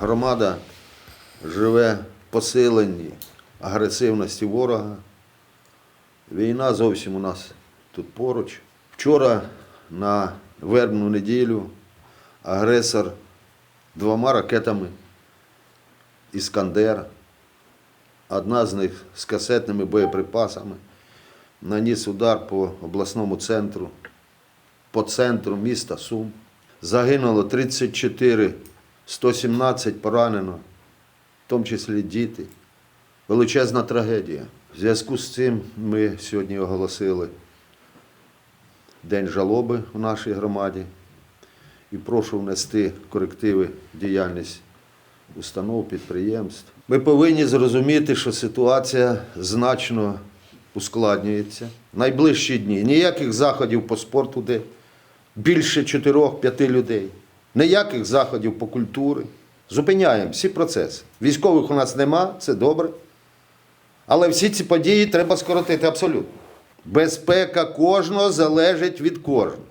Громада живе в посиленні агресивності ворога. Війна зовсім у нас тут поруч. Вчора на вербну неділю агресор двома ракетами Іскандер, одна з них з касетними боєприпасами, наніс удар по обласному центру, по центру міста Сум. Загинуло 34, 117 поранено, в тому числі діти. Величезна трагедія. В зв'язку з цим ми сьогодні оголосили День жалоби в нашій громаді і прошу внести корективи в діяльність установ, підприємств. Ми повинні зрозуміти, що ситуація значно ускладнюється. Найближчі дні ніяких заходів по спорту, де більше 4-5 людей, ніяких заходів по культурі. Зупиняємо всі процеси. Військових у нас нема, це добре. Але всі ці події треба скоротити абсолютно. Безпека кожного залежить від кожного.